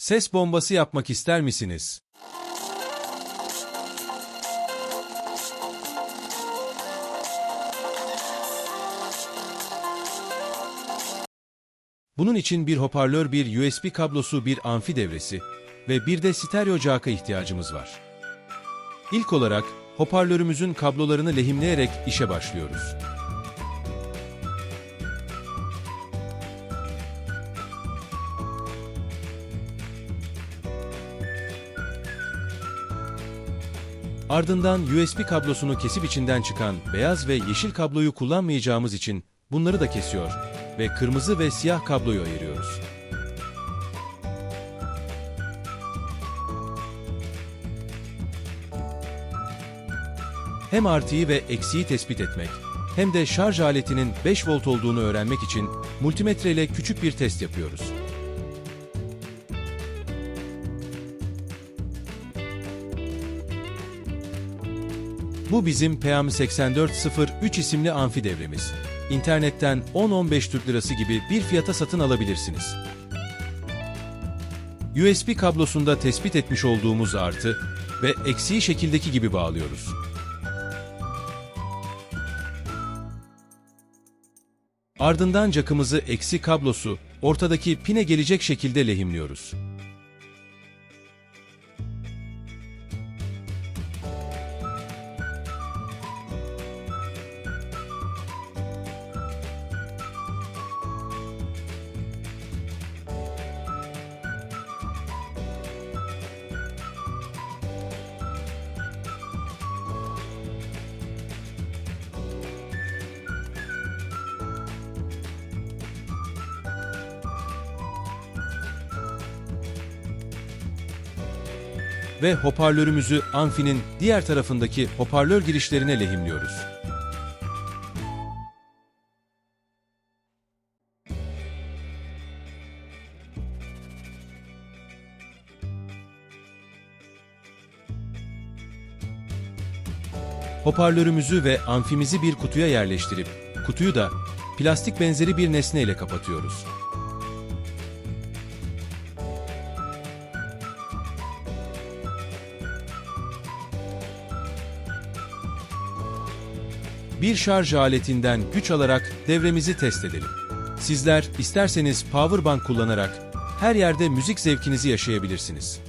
Ses bombası yapmak ister misiniz? Bunun için bir hoparlör, bir USB kablosu, bir amfi devresi ve bir de stereo jacka ihtiyacımız var. İlk olarak hoparlörümüzün kablolarını lehimleyerek işe başlıyoruz. Ardından USB kablosunu kesip içinden çıkan beyaz ve yeşil kabloyu kullanmayacağımız için bunları da kesiyor ve kırmızı ve siyah kabloyu ayırıyoruz. Hem artıyı ve eksiği tespit etmek, hem de şarj aletinin 5 volt olduğunu öğrenmek için multimetre ile küçük bir test yapıyoruz. Bu bizim PM8403 isimli amfi devremiz. İnternetten 10-15 Türk Lirası gibi bir fiyata satın alabilirsiniz. USB kablosunda tespit etmiş olduğumuz artı ve eksiği şekildeki gibi bağlıyoruz. Ardından jakımızı eksi kablosu ortadaki pine gelecek şekilde lehimliyoruz. Ve hoparlörümüzü amfinin diğer tarafındaki hoparlör girişlerine lehimliyoruz. Hoparlörümüzü ve amfimizi bir kutuya yerleştirip kutuyu da plastik benzeri bir nesne ile kapatıyoruz. Bir şarj aletinden güç alarak devremizi test edelim. Sizler isterseniz powerbank kullanarak her yerde müzik zevkinizi yaşayabilirsiniz.